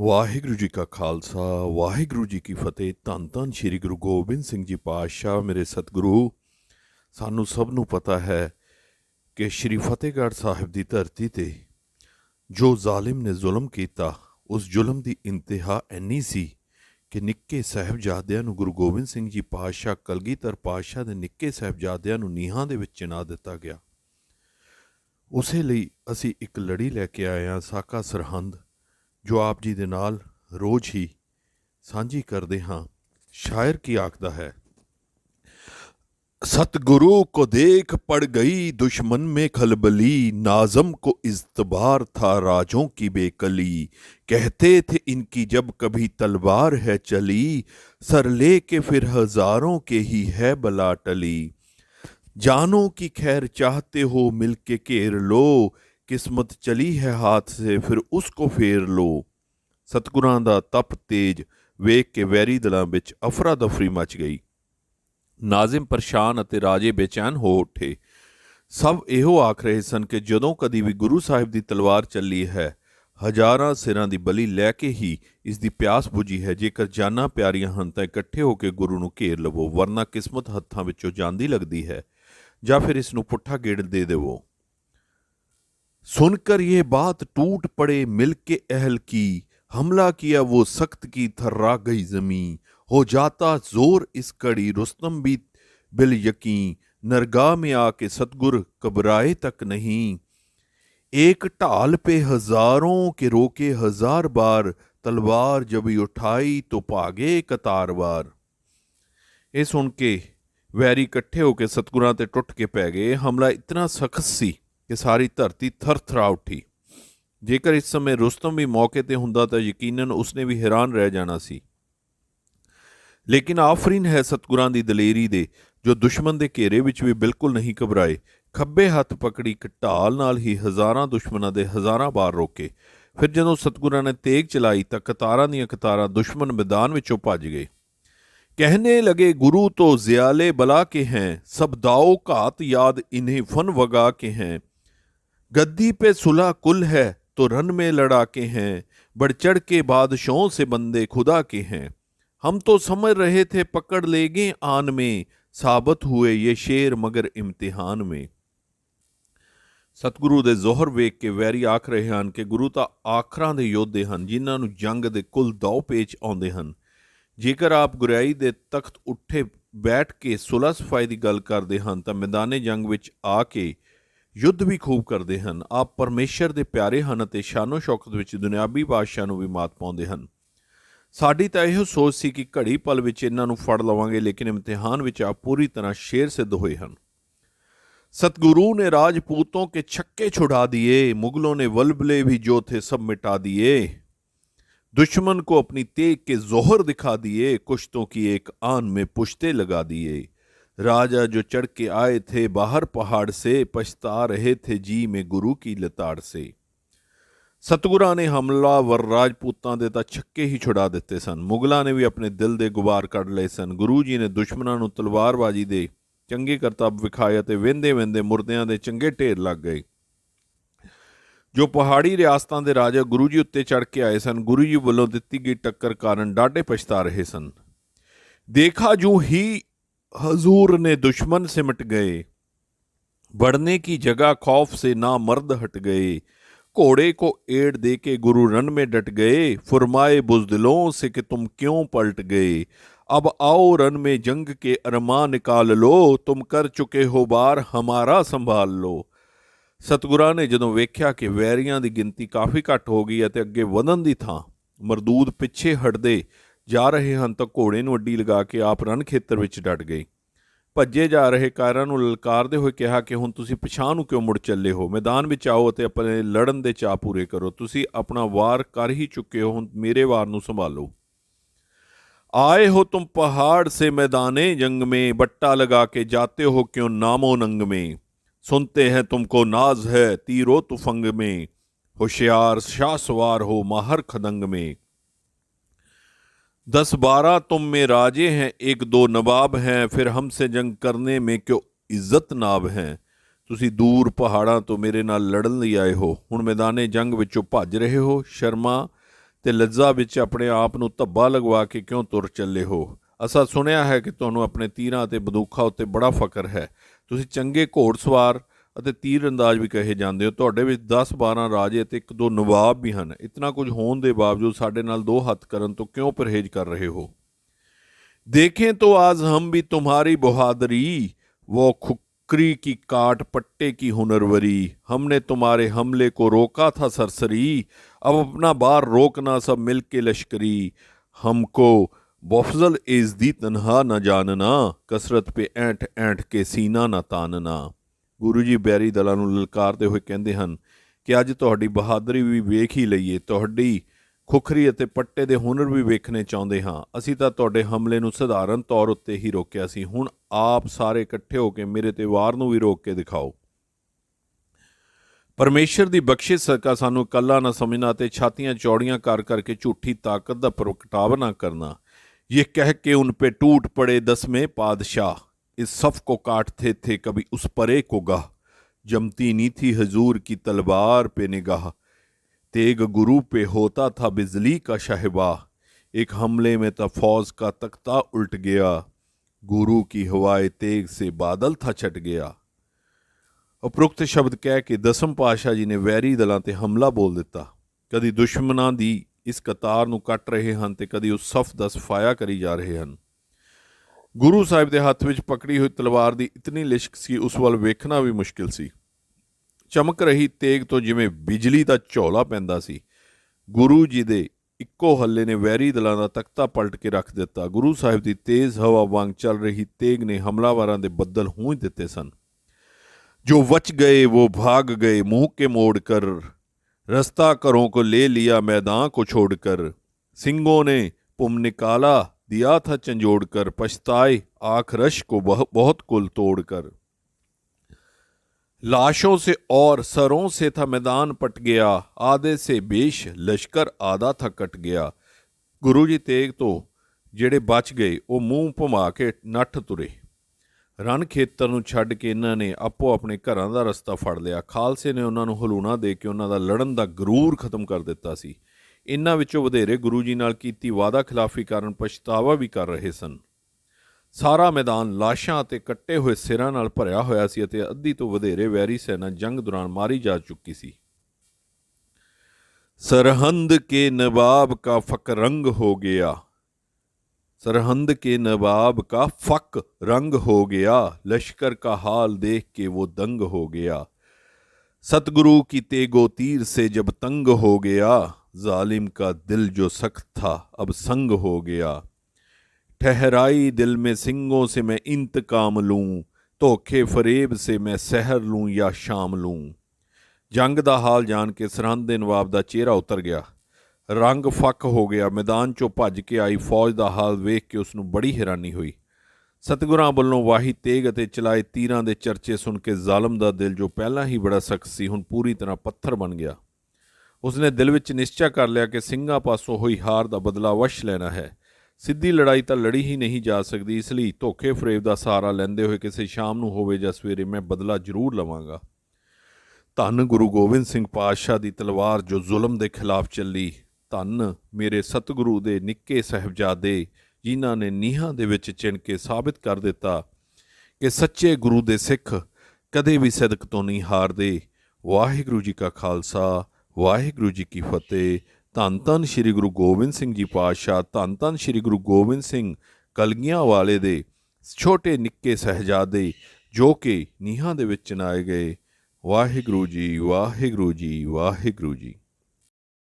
ਵਾਹਿਗੁਰੂ ਜੀ ਕਾ ਖਾਲਸਾ, ਵਾਹਿਗੁਰੂ ਜੀ ਕੀ ਫਤਿਹ। ਧੰਨ ਧੰਨ ਸ੍ਰੀ ਗੁਰੂ ਗੋਬਿੰਦ ਸਿੰਘ ਜੀ ਪਾਤਸ਼ਾਹ ਮੇਰੇ ਸਤਿਗੁਰੂ। ਸਾਨੂੰ ਸਭ ਨੂੰ ਪਤਾ ਹੈ ਕਿ ਸ੍ਰੀ ਫਤਿਹਗੜ੍ਹ ਸਾਹਿਬ ਦੀ ਧਰਤੀ ਤੇ ਜੋ ਜ਼ਾਲਿਮ ਨੇ ਜ਼ੁਲਮ ਕੀਤਾ, ਉਸ ਜ਼ੁਲਮ ਦੀ ਇੰਤਹਾ ਇੰਨੀ ਸੀ ਕਿ ਨਿੱਕੇ ਸਾਹਿਬਜ਼ਾਦਿਆਂ ਨੂੰ ਗੁਰੂ ਗੋਬਿੰਦ ਸਿੰਘ ਜੀ ਪਾਤਸ਼ਾਹ ਕਲਗੀਧਰ ਪਾਤਸ਼ਾਹ ਦੇ ਨਿੱਕੇ ਸਾਹਿਬਜ਼ਾਦਿਆਂ ਨੂੰ ਨੀਹਾਂ ਦੇ ਵਿੱਚ ਚਿਣਾ ਦਿੱਤਾ ਗਿਆ। ਉਸੇ ਲਈ ਅਸੀਂ ਇੱਕ ਲੜੀ ਲੈ ਕੇ ਆਏ ਹਾਂ, ਸਾਕਾ ਸਰਹੰਦ। ਜੋ ਆਪ ਜੀ ਦੇ ਨਾਲ ਰੋਜ਼ ਹੀ ਸਾਂਝੀ ਕਰਦੇ ਹਾਂ، ਸ਼ਾਇਰ ਕੀ ਆਖਦਾ ਹੈ? ستگرو کو دیکھ پڑ گئی دشمن میں کھلبلی نازم کو استبار تھا راجوں کی بے کلی کہتے تھے ان کی جب کبھی تلوار ہے چلی سر لے کے پھر ہزاروں کے ہی ہے بلا ٹلی جانوں کی خیر چاہتے ہو مل کے کیر لو ਕਿਸਮਤ ਚਲੀ ਹੈ ਹਾਥ ਸੇ, ਫਿਰ ਉਸ ਕੋ ਫੇਰ ਲੋ। ਸਤਗੁਰਾਂ ਦਾ ਤਪ ਤੇਜ ਵੇਖ ਕੇ ਵੈਰੀ ਦਲਾਂ ਵਿੱਚ ਅਫਰਾ ਦਫਰੀ ਮਚ ਗਈ। ਨਾਜ਼ਿਮ ਪਰੇਸ਼ਾਨ ਅਤੇ ਰਾਜੇ ਬੇਚੈਨ ਹੋ ਉੱਠੇ। ਸਭ ਇਹੋ ਆਖ ਰਹੇ ਸਨ ਕਿ ਜਦੋਂ ਕਦੀ ਵੀ ਗੁਰੂ ਸਾਹਿਬ ਦੀ ਤਲਵਾਰ ਚੱਲੀ ਹੈ, ਹਜ਼ਾਰਾਂ ਸਿਰਾਂ ਦੀ ਬਲੀ ਲੈ ਕੇ ਹੀ ਇਸ ਦੀ ਪਿਆਸ 부ਜੀ ਹੈ। ਜੇਕਰ ਜਾਨਾਂ ਪਿਆਰੀਆਂ ਹਨ ਤਾਂ ਇਕੱਠੇ ਹੋ ਕੇ ਗੁਰੂ ਨੂੰ ਘੇਰ ਲਵੋ, ਵਰਨਾ ਕਿਸਮਤ ਹੱਥਾਂ ਵਿੱਚੋਂ ਜਾਂਦੀ ਲੱਗਦੀ ਹੈ। ਜਾਂ ਫਿਰ ਇਸ ਨੂੰ ਪੁੱਠਾ ਗੇੜ ਦੇ ਦੇਵੋ। سن کر یہ بات ٹوٹ پڑے مل کے اہل کی، حملہ کیا وہ سخت کی تھرا گئی زمیں ہو جاتا زور اس کڑی رستم بھی بل یقین، نرگاہ میں آ کے ستگر کبرائے تک نہیں۔ ایک ٹال پہ ہزاروں کے روکے ہزار بار تلوار جبھی اٹھائی تو پاگے کتار وار۔ یہ سن کے ویری کٹھے ہو کے ستگراں تے ٹوٹ کے پی گئے، حملہ اتنا سخت سی۔ ਕਿ ਸਾਰੀ ਧਰਤੀ ਥਰਥਰਾ ਉੱਠੀ। ਜੇਕਰ ਇਸ ਸਮੇਂ ਰੁਸਤਮ ਵੀ ਮੌਕੇ ਤੇ ਹੁੰਦਾ ਤਾਂ ਯਕੀਨਨ ਉਸਨੇ ਵੀ ਹੈਰਾਨ ਰਹਿ ਜਾਣਾ ਸੀ। ਲੇਕਿਨ ਆਫਰੀਨ ਹੈ ਸਤਗੁਰਾਂ ਦੀ ਦਲੇਰੀ ਦੇ, ਜੋ ਦੁਸ਼ਮਣ ਦੇ ਘੇਰੇ ਵਿੱਚ ਵੀ ਬਿਲਕੁਲ ਨਹੀਂ ਘਬਰਾਏ। ਖੱਬੇ ਹੱਥ ਪਕੜੀ ਘਟਾਲ ਨਾਲ ਹੀ ਹਜ਼ਾਰਾਂ ਦੁਸ਼ਮਣਾਂ ਦੇ ਹਜ਼ਾਰਾਂ ਬਾਰ ਰੋਕੇ। ਫਿਰ ਜਦੋਂ ਸਤਗੁਰਾਂ ਨੇ ਤੇਗ ਚਲਾਈ ਤਾਂ ਕਤਾਰਾਂ ਦੀਆਂ ਕਤਾਰਾਂ ਦੁਸ਼ਮਣ ਮੈਦਾਨ ਵਿੱਚੋਂ ਭੱਜ ਗਏ। ਕਹਨੇ ਲਗੇ, ਗੁਰੂ ਤੋਂ ਜ਼ਿਆਲੇ ਬਲਾ ਕੇ ਹੈ ਸਬਦਾਓ ਘਾਤ ਯਾਦ ਇਨਹੇ ਫਨ ਵਗਾ ਕੇ ਹੈ। गद्दी पे सुलह कुल है तो रन में लड़ा के हैं बढ़ चढ़ के बादशाहों से बंदे खुदा के हैं हम तो समझ रहे थे पकड़ लेंगे आन में साबित हुए ये शेर मगर इम्तिहान में ਸਤਿਗੁਰੂ ਦੇ ਜ਼ੋਹਰ ਵੇਖ ਕੇ ਵੈਰੀ ਆਖ ਰਹੇ ਹਨ ਕਿ ਗੁਰੂ ਤਾਂ ਆਖਰਾਂ ਦੇ ਯੋਧੇ ਹਨ ਜਿਨ੍ਹਾਂ ਨੂੰ ਜੰਗ ਦੇ ਕੁੱਲ ਦੌ ਪੇਚ ਆਉਂਦੇ ਹਨ ਜੇਕਰ ਆਪ ਗੁਰਿਆਈ ਦੇ ਤਖਤ ਉੱਠੇ ਬੈਠ ਕੇ ਸੁਲਹ ਸਫਾਈ ਦੀ ਗੱਲ ਕਰਦੇ ਹਨ ਤਾਂ ਮੈਦਾਨੇ ਜੰਗ ਵਿੱਚ ਆ ਕੇ ਯੁੱਧ ਵੀ ਖੂਬ ਕਰਦੇ ਹਨ ਆਪ ਪਰਮੇਸ਼ਰ ਦੇ ਪਿਆਰੇ ਹਨ ਅਤੇ ਸ਼ਾਨੋ ਸ਼ੌਕਤ ਵਿੱਚ ਦੁਨਿਆਵੀ ਬਾਦਸ਼ਾਹ ਨੂੰ ਵੀ ਮਾਤ ਪਾਉਂਦੇ ਹਨ ਸਾਡੀ ਤਾਂ ਇਹੋ ਸੋਚ ਸੀ ਕਿ ਘੜੀ ਪਲ ਵਿੱਚ ਇਹਨਾਂ ਨੂੰ ਫੜ ਲਵਾਂਗੇ ਲੇਕਿਨ ਇਮਤਿਹਾਨ ਵਿੱਚ ਆਪ ਪੂਰੀ ਤਰ੍ਹਾਂ ਸ਼ੇਰ ਸਿੱਧ ਹੋਏ ਹਨ सतगुरु ने राजपूतों के छक्के छुड़ा दिए मुगलों ने वलबले भी जो थे सब मिटा दिए दुश्मन को अपनी तेग के जोहर दिखा दिए कुश्तों की एक आन में पुश्ते लगा दिए राजा जो चढ़ के आए थे बाहर पहाड़ से पछता रहे थे जी में गुरु की लताड़ से ਸਤਗੁਰਾਂ ਨੇ ਹਮਲਾਵਰ ਰਾਜਪੂਤਾਂ ਦੇ ਤਾਂ ਛੱਕੇ ਹੀ ਛੁਡਾ ਦਿੱਤੇ ਸਨ ਮੁਗਲਾਂ ਨੇ ਵੀ ਆਪਣੇ ਦਿਲ ਦੇ ਗੁਬਾਰ ਕੱਢ ਲਏ ਸਨ ਗੁਰੂ ਜੀ ਨੇ ਦੁਸ਼ਮਣਾਂ ਨੂੰ ਤਲਵਾਰਬਾਜ਼ੀ ਦੇ ਚੰਗੇ ਕਰਤੱਵ ਵਿਖਾਏ ਅਤੇ ਵਹਿੰਦੇ ਵਹਿੰਦੇ ਮੁਰਦਿਆਂ ਦੇ ਚੰਗੇ ਢੇਰ ਲੱਗ ਗਏ ਜੋ ਪਹਾੜੀ ਰਿਆਸਤਾਂ ਦੇ ਰਾਜਾ ਗੁਰੂ ਜੀ ਉੱਤੇ ਚੜ ਕੇ ਆਏ ਸਨ ਗੁਰੂ ਜੀ ਵੱਲੋਂ ਦਿੱਤੀ ਗਈ ਟੱਕਰ ਕਾਰਨ ਡਾਢੇ ਪਛਤਾ ਰਹੇ ਸਨ ਦੇਖਾ ਜੂ ਹੀ ਹਜ਼ੂਰ ਨੇ ਦੁਸ਼ਮਨ ਸਿਮਟ ਗਏ बढ़ने की जगह खौफ से ना मर्द हट गए घोड़े को एड़ दे के गुरु रन में डट गए फरमाए बुजदिलों से कि तुम क्यों पलट गए अब आओ रन में जंग के अरमा निकाल लो तुम कर चुके हो बार हमारा संभाल लो ਸਤਿਗੁਰਾਂ ਨੇ ਜਦੋਂ ਵੇਖਿਆ ਕਿ ਵੈਰੀਆਂ ਦੀ ਗਿਣਤੀ ਕਾਫੀ ਘੱਟ ਹੋ ਗਈ ਅਤੇ ਅੱਗੇ ਵਧਣ ਦੀ ਥਾਂ ਮਰਦੂਦ ਪਿੱਛੇ ਹਟਦੇ ਜਾ ਰਹੇ ਹਨ ਤਾਂ ਘੋੜੇ ਨੂੰ ਅੱਡੀ ਲਗਾ ਕੇ ਆਪ ਰਨ ਖੇਤਰ ਵਿੱਚ ਡਟ ਗਏ ਭੱਜੇ ਜਾ ਰਹੇ ਕਾਇਰਾਂ ਨੂੰ ਲਲਕਾਰਦੇ ਹੋਏ ਕਿਹਾ ਕਿ ਹੁਣ ਤੁਸੀਂ ਪਿਛਾਂ ਨੂੰ ਕਿਉਂ ਮੁੜ ਚੱਲੇ ਹੋ ਮੈਦਾਨ ਵਿੱਚ ਆਓ ਅਤੇ ਆਪਣੇ ਲੜਨ ਦੇ ਚਾਅ ਪੂਰੇ ਕਰੋ ਤੁਸੀਂ ਆਪਣਾ ਵਾਰ ਕਰ ਹੀ ਚੁੱਕੇ ਹੋ ਹੁਣ ਮੇਰੇ ਵਾਰ ਨੂੰ ਸੰਭਾਲੋ आए हो तुम पहाड़ से मैदाने जंग में बट्टा लगा के जाते हो क्यों नामो नंग में सुनते हैं तुमको नाज है तीरो तुफंग में होशियार शाह सवार हो माहर खदंग में दस बारह तुम में राजे हैं एक दो नवाब हैं फिर हमसे जंग करने में क्यों ਇੱਜ਼ਤ ਨਾਬ ਹੈ ਤੁਸੀਂ ਦੂਰ ਪਹਾੜਾਂ ਤੋਂ ਮੇਰੇ ਨਾਲ ਲੜਨ ਲਈ ਆਏ ਹੋ ਹੁਣ ਮੈਦਾਨੇ ਜੰਗ ਵਿੱਚੋਂ ਭੱਜ ਰਹੇ ਹੋ ਸ਼ਰਮਾ ਤੇ ਲੱਜ਼ਾ ਵਿੱਚ ਆਪਣੇ ਆਪ ਨੂੰ ਧੱਬਾ ਲਗਵਾ ਕੇ ਕਿਉਂ ਤੁਰ ਚੱਲੇ ਹੋ ਅਸਾਂ ਸੁਣਿਆ ਹੈ ਕਿ ਤੁਹਾਨੂੰ ਆਪਣੇ ਤੀਰਾਂ ਅਤੇ ਬੰਦੂਕਾਂ ਉੱਤੇ ਬੜਾ ਫਖਰ ਹੈ ਤੁਸੀਂ ਚੰਗੇ ਘੋੜਸਵਾਰ ਅਤੇ ਤੀਰ ਅੰਦਾਜ਼ ਵੀ ਕਹੇ ਜਾਂਦੇ ਹੋ ਤੁਹਾਡੇ ਵਿੱਚ 10-12 ਰਾਜੇ ਅਤੇ ਇੱਕ ਦੋ ਨਵਾਬ ਵੀ ਹਨ ਇਤਨਾ ਕੁਝ ਹੋਣ ਦੇ ਬਾਵਜੂਦ ਸਾਡੇ ਨਾਲ ਦੋ ਹੱਥ ਕਰਨ ਤੋਂ ਕਿਉਂ ਪਰਹੇਜ਼ ਕਰ ਰਹੇ ਹੋ देखें तो आज हम भी तुम्हारी बहादुरी वो खुकरी की काट पट्टे की हुनरवरी हमने तुम्हारे हमले को रोका था सरसरी अब अपना बार रोकना सब मिल के लश्करी हमको बफजल एजदी तनहा न जानना कसरत पे ऐंठ ऐंठ के सीना न तानना ਗੁਰੂ ਜੀ ਬੈਰੀ ਦਲਾਂ ਨੂੰ ਲਲਕਾਰਦੇ ਹੋਏ ਕਹਿੰਦੇ ਹਨ ਕਿ ਅੱਜ ਤੁਹਾਡੀ ਬਹਾਦਰੀ ਵੀ ਵੇਖ ਹੀ ਲਈਏ, ਤੁਹਾਡੀ ਖੁਖਰੀ ਅਤੇ ਪੱਟੇ ਦੇ ਹੁਨਰ ਵੀ ਵੇਖਣੇ ਚਾਹੁੰਦੇ ਹਾਂ। ਅਸੀਂ ਤਾਂ ਤੁਹਾਡੇ ਹਮਲੇ ਨੂੰ ਸਧਾਰਨ ਤੌਰ ਉੱਤੇ ਹੀ ਰੋਕਿਆ ਸੀ। ਹੁਣ ਆਪ ਸਾਰੇ ਇਕੱਠੇ ਹੋ ਕੇ ਮੇਰੇ ਤੇ ਵਾਰ ਨੂੰ ਵੀ ਰੋਕ ਕੇ ਦਿਖਾਓ। ਪਰਮੇਸ਼ਰ ਦੀ ਬਖਸ਼ਿਸ਼ ਸਰਕਾ ਸਾਨੂੰ ਕੱਲਾ ਨਾ ਸਮਝਣਾ ਤੇ ਛਾਤੀਆਂ ਚੌੜੀਆਂ ਕਰ ਕਰਕੇ ਝੂਠੀ ਤਾਕਤ ਦਾ ਪ੍ਰਗਟਾਵਾ ਨਾ ਕਰਨਾ। ਇਹ ਕਹਿ ਕੇ ਉਨ ਪੇ ਟੂਟ ਪੜੇ ਦਸਵੇਂ ਪਾਦਸ਼ਾਹ। इस सफ को काटते थे कभी उस परे को गाह जमती नहीं थी हजूर की तलवार पे निगाह तेग गुरु पे होता था बिजली का शहबाह एक हमले में तो फौज का तख्ता उल्ट गया गुरु की हवाए तेग से बादल था छट गया ਉਪਰੁਕਤ ਸ਼ਬਦ ਕਹਿ ਕੇ ਦਸਮ ਪਾਤਸ਼ਾਹ ਜੀ ਨੇ ਵੈਰੀ ਦਲਾਂ ਤੇ ਹਮਲਾ ਬੋਲ ਦਿੱਤਾ ਕਦੀ ਦੁਸ਼ਮਣਾਂ ਦੀ ਇਸ ਕਤਾਰ ਨੂੰ ਕੱਟ ਰਹੇ ਹਨ ਤੇ ਕਦੀ ਉਸ ਸਫ ਦਾ ਸਫਾਇਆ ਕਰੀ ਜਾ ਰਹੇ ਹਨ ਗੁਰੂ ਸਾਹਿਬ ਦੇ ਹੱਥ ਵਿੱਚ ਪਕੜੀ ਹੋਈ ਤਲਵਾਰ ਦੀ ਇਤਨੀ ਲਿਸ਼ਕ ਸੀ, ਉਸ ਵੱਲ ਵੇਖਣਾ ਵੀ ਮੁਸ਼ਕਿਲ ਸੀ। ਚਮਕ ਰਹੀ ਤੇਗ ਤੋਂ ਜਿਵੇਂ ਬਿਜਲੀ ਦਾ ਝੋਲਾ ਪੈਂਦਾ ਸੀ। ਗੁਰੂ ਜੀ ਦੇ ਇੱਕੋ ਹੱਲੇ ਨੇ ਵੈਰੀ ਦਲਾਂ ਦਾ ਤਖਤਾ ਪਲਟ ਕੇ ਰੱਖ ਦਿੱਤਾ। ਗੁਰੂ ਸਾਹਿਬ ਦੀ ਤੇਜ਼ ਹਵਾ ਵਾਂਗ ਚੱਲ ਰਹੀ ਤੇਗ ਨੇ ਹਮਲਾਵਰਾਂ ਦੇ ਬੱਦਲ ਹੂੰਝ ਦਿੱਤੇ ਸਨ। ਜੋ ਵਚ ਗਏ ਉਹ ਭਾਗ ਗਏ, ਮੂੰਹ ਕੇ ਮੋੜ ਕਰ, ਰਸਤਾ ਘਰੋਂ ਕੋ ਲੈ ਲਿਆ ਮੈਦਾਨ ਕੋ ਛੋੜ ਕਰ। ਸਿੰਘੋ ਨੇ ਪੁਮ ਨਿਕਾਲਾ दिया था चंजोड़ कर पछताए आख रश को बह- बहुत कुल तोड़कर लाशों से और सरों से था मैदान पट गया आधे से बेश लश्कर आधा था कट गया ਗੁਰੂ ਜੀ ਤੇਗ ਤੋਂ ਜਿਹੜੇ ਬਚ ਗਏ ਉਹ ਮੂੰਹ ਭੁਮਾ ਕੇ ਨੱਠ ਤੁਰੇ ਰਨ ਖੇਤਰ ਨੂੰ ਛੱਡ ਕੇ ਇਹਨਾਂ ਨੇ ਆਪੋ ਆਪਣੇ ਘਰਾਂ ਦਾ ਰਸਤਾ ਫੜ ਲਿਆ ਖਾਲਸੇ ਨੇ ਉਹਨਾਂ ਨੂੰ ਹਲੂਣਾ ਦੇ ਕੇ ਉਹਨਾਂ ਦਾ ਲੜਨ ਦਾ ਗਰੂਰ ਖਤਮ ਕਰ ਦਿੱਤਾ ਸੀ ਇਹਨਾਂ ਵਿੱਚੋਂ ਵਧੇਰੇ ਗੁਰੂ ਜੀ ਨਾਲ ਕੀਤੀ ਵਾਅਦਾ ਖਿਲਾਫੀ ਕਾਰਨ ਪਛਤਾਵਾ ਵੀ ਕਰ ਰਹੇ ਸਨ ਸਾਰਾ ਮੈਦਾਨ ਲਾਸ਼ਾਂ ਅਤੇ ਕੱਟੇ ਹੋਏ ਸਿਰਾਂ ਨਾਲ ਭਰਿਆ ਹੋਇਆ ਸੀ ਅਤੇ ਅੱਧੀ ਤੋਂ ਵਧੇਰੇ ਵੈਰੀ ਸੈਨਾ ਜੰਗ ਦੌਰਾਨ ਮਾਰੀ ਜਾ ਚੁੱਕੀ ਸੀ सरहंद के नवाब का फक रंग हो गया सरहंद के नवाब का फक रंग हो गया लश्कर का हाल देख के वो दंग हो गया सतगुरु की तेगो तीर से जब तंग हो गया जालिम का दिल जो सख्त था अब संग हो गया ठहराई दिल में सिंगों से मैं इंतकाम लूं धोखे फरेब से मैं सहर लूं या शाम लूं ਜੰਗ ਦਾ ਹਾਲ ਜਾਣ ਕੇ ਸਰਹੰਦ ਦੇ ਨਵਾਬ ਦਾ ਚਿਹਰਾ ਉਤਰ ਗਿਆ ਰੰਗ ਫੱਕ ਹੋ ਗਿਆ ਮੈਦਾਨ ਚੋਂ ਭੱਜ ਕੇ ਆਈ ਫੌਜ ਦਾ ਹਾਲ ਵੇਖ ਕੇ ਉਸ ਨੂੰ ਬੜੀ ਹੈਰਾਨੀ ਹੋਈ ਸਤਿਗੁਰਾਂ ਵੱਲੋਂ ਵਾਹੀ ਤੇਗ ਅਤੇ ਚਲਾਏ ਤੀਰਾਂ ਦੇ ਚਰਚੇ ਸੁਣ ਕੇ ਜ਼ਾਲਮ ਦਾ ਦਿਲ ਜੋ ਪਹਿਲਾਂ ਹੀ ਬੜਾ ਸਖਤ ਸੀ ਹੁਣ ਪੂਰੀ ਤਰ੍ਹਾਂ ਪੱਥਰ ਬਣ ਗਿਆ ਉਸਨੇ ਦਿਲ ਵਿੱਚ ਨਿਸ਼ਚਾ ਕਰ ਲਿਆ ਕਿ ਸਿੰਘਾਂ ਪਾਸੋਂ ਹੋਈ ਹਾਰ ਦਾ ਬਦਲਾ ਵਸ਼ ਲੈਣਾ ਹੈ। ਸਿੱਧੀ ਲੜਾਈ ਤਾਂ ਲੜੀ ਹੀ ਨਹੀਂ ਜਾ ਸਕਦੀ, ਇਸ ਲਈ ਧੋਖੇ ਫਰੇਬ ਦਾ ਸਹਾਰਾ ਲੈਂਦੇ ਹੋਏ ਕਿਸੇ ਸ਼ਾਮ ਨੂੰ ਹੋਵੇ ਜਾਂ ਸਵੇਰੇ ਮੈਂ ਬਦਲਾ ਜ਼ਰੂਰ ਲਵਾਂਗਾ। ਧੰਨ ਗੁਰੂ ਗੋਬਿੰਦ ਸਿੰਘ ਪਾਤਸ਼ਾਹ ਦੀ ਤਲਵਾਰ ਜੋ ਜ਼ੁਲਮ ਦੇ ਖਿਲਾਫ ਚੱਲੀ, ਧੰਨ ਮੇਰੇ ਸਤਿਗੁਰੂ ਦੇ ਨਿੱਕੇ ਸਹਿਬਜ਼ਾਦੇ ਜਿਨ੍ਹਾਂ ਨੇ ਨੀਹਾਂ ਦੇ ਵਿੱਚ ਚਿਣ ਕੇ ਸਾਬਿਤ ਕਰ ਦਿੱਤਾ ਕਿ ਸੱਚੇ ਗੁਰੂ ਦੇ ਸਿੱਖ ਕਦੇ ਵੀ ਸਦਕ ਤੋਂ ਨਹੀਂ ਹਾਰਦੇ। ਵਾਹਿਗੁਰੂ ਜੀ ਕਾ ਖਾਲਸਾ ਵਾਹਿਗੁਰੂ ਜੀ ਕੀ ਫਤਿਹ। ਧੰਨ ਧੰਨ ਸ੍ਰੀ ਗੁਰੂ ਗੋਬਿੰਦ ਸਿੰਘ ਜੀ ਪਾਤਸ਼ਾਹ, ਧੰਨ ਧੰਨ ਸ੍ਰੀ ਗੁਰੂ ਗੋਬਿੰਦ ਸਿੰਘ ਕਲਗੀਆਂ ਵਾਲੇ ਦੇ, ਛੋਟੇ ਨਿੱਕੇ ਸਹਿਜਾਦੇ ਜੋ ਕਿ ਨੀਹਾਂ ਦੇ ਵਿੱਚ ਚਨਾਏ ਗਏ। ਵਾਹਿਗੁਰੂ ਜੀ ਵਾਹਿਗੁਰੂ ਜੀ ਵਾਹਿਗੁਰੂ ਜੀ।